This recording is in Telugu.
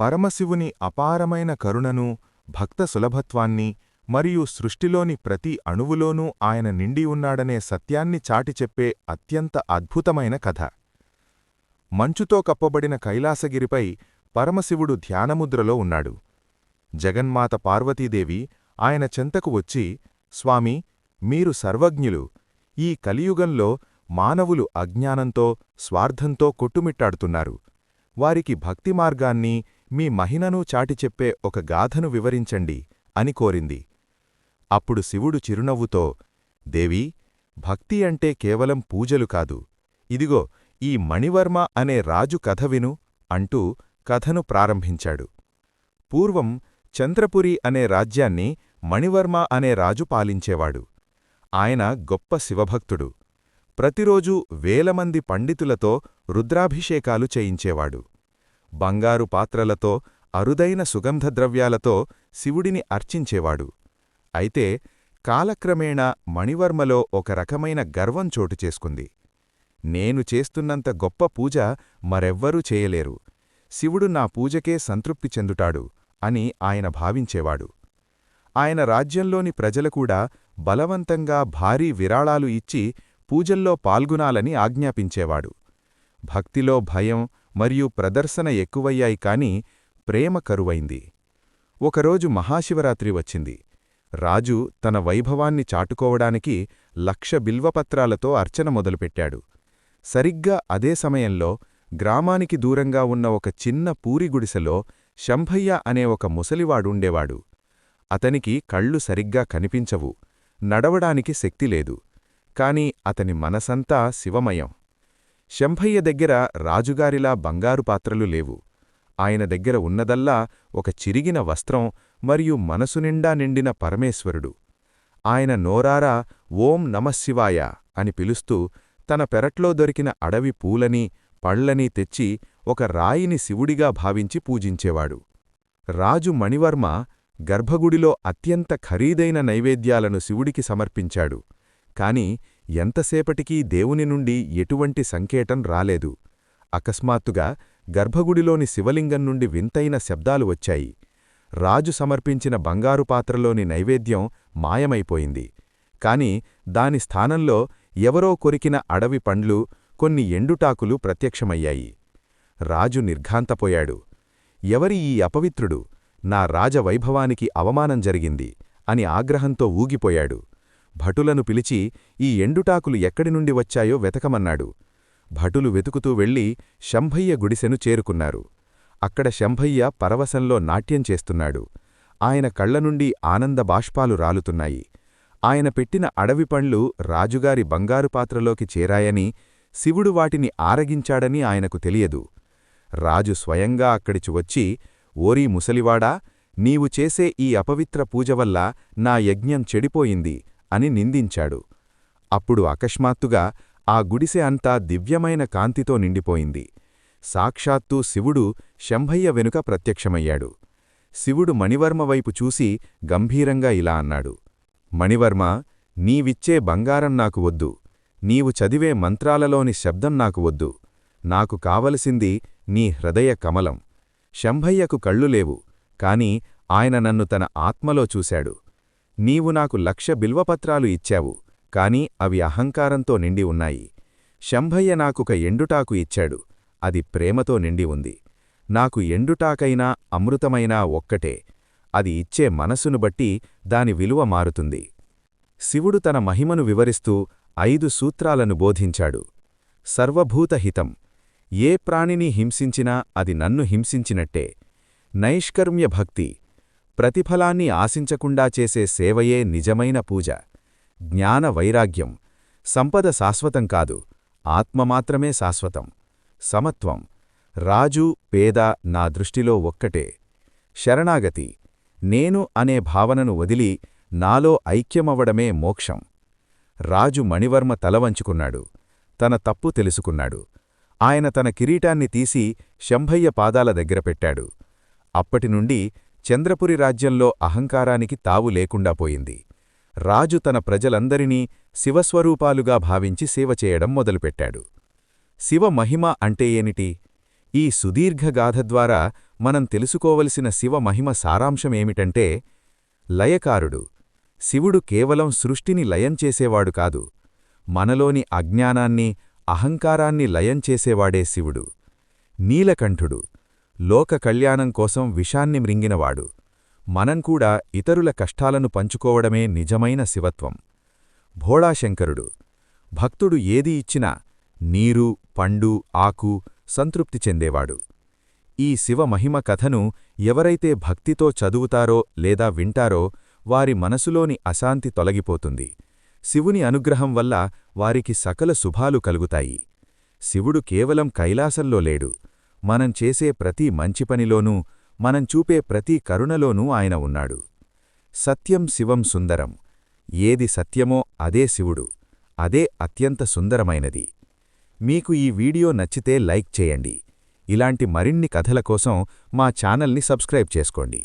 పరమశివుని అపారమైన కరుణను భక్త సులభత్వాన్ని మరియు సృష్టిలోని ప్రతి అణువులోనూ ఆయన నిండి ఉన్నాడనే సత్యాన్ని చాటిచెప్పే అత్యంత అద్భుతమైన కథ. మంచుతో కప్పబడిన కైలాసగిరిపై పరమశివుడు ధ్యానముద్రలో ఉన్నాడు. జగన్మాత పార్వతీదేవి ఆయన చెంతకు వచ్చి స్వామి మీరు సర్వజ్ఞులు. ఈ కలియుగంలో మానవులు అజ్ఞానంతో స్వార్థంతో కొట్టుమిట్టాడుతున్నారు. వారికి భక్తి మార్గాన్ని మీ మహినను చాటిచెప్పే ఒక గాథను వివరించండి అని కోరింది. అప్పుడు శివుడు చిరునవ్వుతో దేవీ భక్తి అంటే కేవలం పూజలు కాదు. ఇదిగో ఈ మణివర్మ అనే రాజు కథ విను అంటూ కథను ప్రారంభించాడు. పూర్వం చంద్రపురి అనే రాజ్యాన్ని మణివర్మ అనే రాజు పాలించేవాడు. ఆయన గొప్ప శివభక్తుడు. ప్రతిరోజూ వేలమంది పండితులతో రుద్రాభిషేకాలు చేయించేవాడు. బంగారు పాత్రలతో అరుదైన సుగంధద్రవ్యాలతో శివుడిని అర్చించేవాడు. అయితే కాలక్రమేణా మణివర్మలో ఒక రకమైన గర్వం చోటు చేసుకుంది. నేను చేస్తున్నంత గొప్ప పూజ మరెవ్వరూ చేయలేరు. శివుడు నా పూజకే సంతృప్తి చెందుటాడు అని ఆయన భావించేవాడు. ఆయన రాజ్యంలోని ప్రజలకూడా బలవంతంగా భారీ విరాళాలు ఇచ్చి పూజల్లో పాల్గొనాలని ఆజ్ఞాపించేవాడు. భక్తిలో భయం మరియు ప్రదర్శన ఎక్కువయ్యాయి కాని ప్రేమ కరువైంది. ఒకరోజు మహాశివరాత్రి వచ్చింది. రాజు తన వైభవాన్ని చాటుకోవడానికి లక్ష బిల్వపత్రాలతో అర్చన మొదలుపెట్టాడు. సరిగ్గా అదే సమయంలో గ్రామానికి దూరంగా ఉన్న ఒక చిన్న పూరిగుడిసెలో శంభయ్య అనే ఒక ముసలివాడుండేవాడు అతనికి కళ్ళు సరిగ్గా కనిపించవు. నడవడానికి శక్తిలేదు కాని అతని మనసంతా శివమయం. శంభయ్య దగ్గర రాజుగారిలా బంగారు పాత్రలు లేవు. ఆయన దగ్గర ఉన్నదల్లా ఒక చిరిగిన వస్త్రం మరియు మనసునిండా నిండిన పరమేశ్వరుడు. ఆయన నోరారా ఓం నమశివాయ అని పిలుస్తూ తన పెరట్లో దొరికిన అడవి పూలని పళ్ళని తెచ్చి ఒక రాయిని శివుడిగా భావించి పూజించేవాడు. రాజు మణివర్మ గర్భగుడిలో అత్యంత ఖరీదైన నైవేద్యాలను శివుడికి సమర్పించాడు. కాని ఎంతసేపటికీ దేవుని నుండి ఎటువంటి సంకేతం రాలేదు. అకస్మాత్తుగా గర్భగుడిలోని శివలింగం నుండి వింతైన శబ్దాలు వచ్చాయి. రాజు సమర్పించిన బంగారు పాత్రలోని నైవేద్యం మాయమైపోయింది. కాని దాని స్థానంలో ఎవరో కొరికిన అడవి పండ్లు కొన్ని ఎండుటాకులు ప్రత్యక్షమయ్యాయి. రాజు నిర్ఘాంతపోయాడు. ఎవరి ఈ అపవిత్రుడు? నా రాజవైభవానికి అవమానం జరిగింది అని ఆగ్రహంతో ఊగిపోయాడు. భటులను పిలిచి ఈ ఎండుటాకులు ఎక్కడి నుండి వచ్చాయో వెతకమన్నాడు. భటులు వెతుకుతూ వెళ్ళి శంభయ్య గుడిసెను చేరుకున్నారు. అక్కడ శంభయ్య పరవశంలో నాట్యం చేస్తున్నాడు. ఆయన కళ్ళనుండి ఆనంద బాష్పాలు రాలుతున్నాయి. ఆయన పెట్టిన అడవి పండ్లు రాజుగారి బంగారు పాత్రలోకి చేరాయని శివుడు వాటిని ఆరగించాడని ఆయనకు తెలియదు. రాజు స్వయంగా అక్కడిచి వచ్చి ఓరీ ముసలివాడా నీవు చేసే ఈ అపవిత్ర పూజ వల్ల నా యజ్ఞం చెడిపోయింది. అని నిందించాడు. అప్పుడు అకస్మాత్తుగా ఆ గుడిసె అంతా దివ్యమైన కాంతితో నిండిపోయింది. సాక్షాత్తూ శివుడు శంభయ్య వెనుక ప్రత్యక్షమయ్యాడు. శివుడు మణివర్మ వైపు చూసి గంభీరంగా ఇలా అన్నాడు. మణివర్మ నీవిచ్చే బంగారం నాకు వద్దు. నీవు చదివే మంత్రాలలోని శబ్దం నాకు వద్దు. నాకు కావలసింది నీ హృదయ కమలం. శంభయ్యకు కళ్ళు లేవు. కాని ఆయన నన్ను తన ఆత్మలో చూశాడు. నీవు నాకు లక్ష బిల్వపత్రాలు ఇచ్చావు కాని అవి అహంకారంతో నిండి ఉన్నాయి. శంభయ్య నాకొక ఎండుటాకు ఇచ్చాడు అది ప్రేమతో నిండి ఉంది. నాకు ఎండుటాకైనా అమృతమైనా ఒక్కటే అది ఇచ్చే మనసును బట్టి దాని విలువ మారుతుంది. శివుడు తన మహిమను వివరిస్తూ ఐదు సూత్రాలను బోధించాడు. సర్వభూతహితం ఏ ప్రాణిని హింసించినా అది నన్ను హింసించినట్టే. నైష్కర్మ్య భక్తి ప్రతిఫలాన్ని ఆశించకుండా చేసే సేవయే నిజమైన పూజ. జ్ఞాన వైరాగ్యం. సంపద శాశ్వతం కాదు. ఆత్మ మాత్రమే శాశ్వతం. సమత్వం. రాజు పేద నా దృష్టిలో ఒక్కటే. శరణాగతి. నేను అనే భావనను వదిలి నాలో ఐక్యమవ్వడమే మోక్షం. రాజు మణివర్మ తలవంచుకున్నాడు తన తప్పు తెలుసుకున్నాడు. ఆయన తన కిరీటాన్ని తీసి శంభయ్య పాదాల దగ్గర పెట్టాడు. అప్పటినుండి చంద్రపురి రాజ్యంలో అహంకారానికి తావు లేకుండా పోయింది. రాజు తన ప్రజలందరినీ శివస్వరూపాలుగా భావించి సేవ చేయడం మొదలుపెట్టాడు. శివ మహిమ అంటే ఏమిటి? ఈ సుదీర్ఘగాథ ద్వారా మనం తెలుసుకోవలసిన శివ మహిమ సారాంశమేమిటంటే లయకారుడు. శివుడు కేవలం సృష్టిని లయం చేసేవాడు కాదు. మనలోని అజ్ఞానాన్ని అహంకారాన్ని లయం చేసేవాడే శివుడు. నీలకంఠుడు. లోక కళ్యాణం కోసం విషాన్ని మృంగినవాడు. మనం కూడా ఇతరుల కష్టాలను పంచుకోవడమే నిజమైన శివత్వం. భోళాశంకరుడు భక్తుడు ఏది ఇచ్చినా నీరు పండు ఆకు సంతృప్తి చెందేవాడు. ఈ శివ మహిమ కథను ఎవరైతే భక్తితో చదువుతారో లేదా వింటారో వారి మనసులోని అశాంతి తొలగిపోతుంది. శివుని అనుగ్రహం వల్ల వారికి సకల శుభాలు కలుగుతాయి. శివుడు కేవలం కైలాసంలో లేడు. మనం చేసే ప్రతి మంచి పనిలోనూ మనం చూపే ప్రతి కరుణలోనూ ఆయన ఉన్నాడు. సత్యం శివం సుందరం. ఏది సత్యమో అదే శివుడు. అదే అత్యంత సుందరమైనది. మీకు ఈ వీడియో నచ్చితే లైక్ చేయండి. ఇలాంటి మరిన్ని కథల కోసం మా ఛానల్ని సబ్స్క్రైబ్ చేసుకోండి.